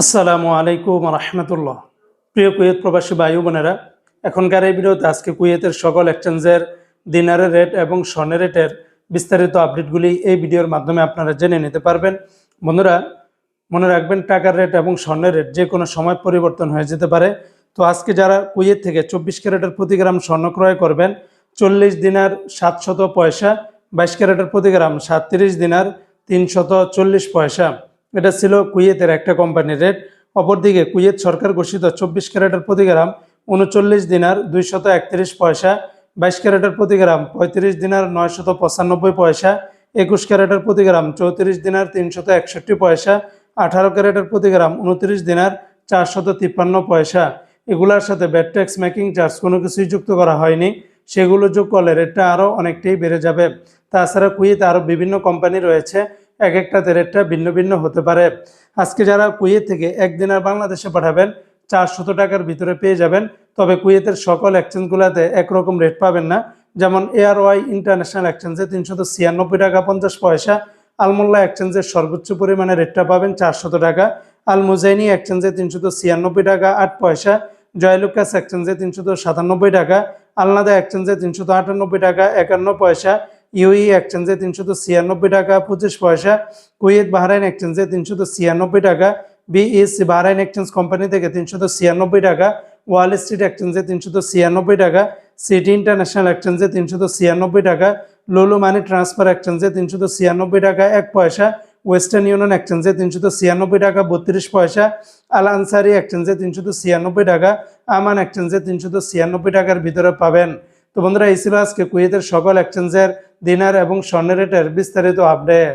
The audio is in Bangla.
আসসালামু আলাইকুম রহমতুল্লাহ। প্রিয় কুয়েত প্রবাসী বায়ু বোনেরা, এখনকার এই ভিডিওতে আজকে কুয়েতের সকল এক্সচেঞ্জের, দিনারের রেট এবং স্বর্ণের রেটের বিস্তারিত আপডেটগুলি এই ভিডিওর মাধ্যমে আপনারা জেনে নিতে পারবেন। বন্ধুরা, মনে রাখবেন, টাকার রেট এবং স্বর্ণের রেট যে কোনো সময় পরিবর্তন হয়ে যেতে পারে। তো আজকে যারা কুয়েত থেকে চব্বিশ ক্যারেটের প্রতি গ্রাম স্বর্ণ ক্রয় করবেন, চল্লিশ দিনার সাতশত পয়সা, বাইশ ক্যারেটের প্রতি গ্রাম সাতত্রিশ দিনার তিনশত চল্লিশ পয়সা। এটা ছিল কুয়েতের একটা কোম্পানির রেট অপরদিকে কুয়েত সরকার ঘোষিত চব্বিশ ক্যারেটের প্রতি গ্রাম উনচল্লিশ দিনার দুইশত একত্রিশ পয়সা, বাইশ ক্যারেটের প্রতি গ্রাম পঁয়ত্রিশ দিনার নয়শত পঁচানব্বই পয়সা, একুশ ক্যারেটের প্রতি গ্রাম চৌত্রিশ দিনার তিনশত একষট্টি পয়সা, আঠারো ক্যারেটের প্রতি গ্রাম উনত্রিশ দিনার চারশত তিপ্পান্ন পয়সা। এগুলোর সাথে ব্যাট ট্যাক্স মেকিং চার্জ কোনো কিছুই যুক্ত করা হয়নি। সেগুলো যোগ করলে রেটটা আরও অনেকটাই বেড়ে যাবে। তাছাড়া কুয়েতে আরও বিভিন্ন কোম্পানি রয়েছে। এক একটাতে রেটটা ভিন্ন ভিন্ন হতে পারে। আজকে যারা কুয়েত থেকে একদিনের বাংলাদেশে পাঠাবেন, চারশত টাকার ভিতরে পেয়ে যাবেন। তবে কুয়েতের সকল এক্সচেঞ্জগুলোতে একরকম রেট পাবেন না। যেমন এয়ার ওয়াই ইন্টারন্যাশনাল এক্সচেঞ্জে তিনশত ছিয়ানব্বই টাকা পঞ্চাশ পয়সা, আলমোল্লা এক্সচেঞ্জের সর্বোচ্চ পরিমাণে রেটটা পাবেন চারশত টাকা আল মুজাইনি এক্সচেঞ্জে তিনশত ছিয়ানব্বই টাকা আট পয়সা, জয়লুকাস এক্সচেঞ্জে তিনশত সাতানব্বই টাকা, আলনাদা এক্সচেঞ্জে তিনশত আটানব্বই টাকা একান্ন পয়সা ইউই এক্সচেঞ্জে তিনশত ছিয়ানব্বই টাকা, পঁচিশ পয়সা। কুয়েত বাহরাইন এক্সচেঞ্জে তিনশত ছিয়ানব্বই টাকা। বিএসসি বাহরাইন এক্সচেঞ্জ কোম্পানি থেকে তিনশত ছিয়ানব্বই টাকা। ওয়াল স্ট্রিট এক্সচেঞ্জে তিনশত ছিয়ানব্বই টাকা। সিটি ইন্টারন্যাশনাল এক্সচেঞ্জে তিনশত ছিয়ানব্বই টাকা। লোলো মানি ট্রান্সফার এক্সচেঞ্জে তিনশত ছিয়ানব্বই টাকা, এক পয়সা। ওয়েস্টার্ন ইউনিয়ন এক্সচেঞ্জে তিনশত ছিয়ানব্বই টাকা, বত্রিশ পয়সা। আল আনসারি এক্সচেঞ্জে তিনশত ছিয়ানব্বই টাকা। আমান এক্সচেঞ্জে তিনশত ছিয়ানব্বই টাকার ভিতরে পাবেন তো বন্ধুরা এই ছিল আজকে কুয়েতের সকল এক্সচেঞ্জের দিনার এবং স্বর্ণের রেটের বিস্তারিত আপডেট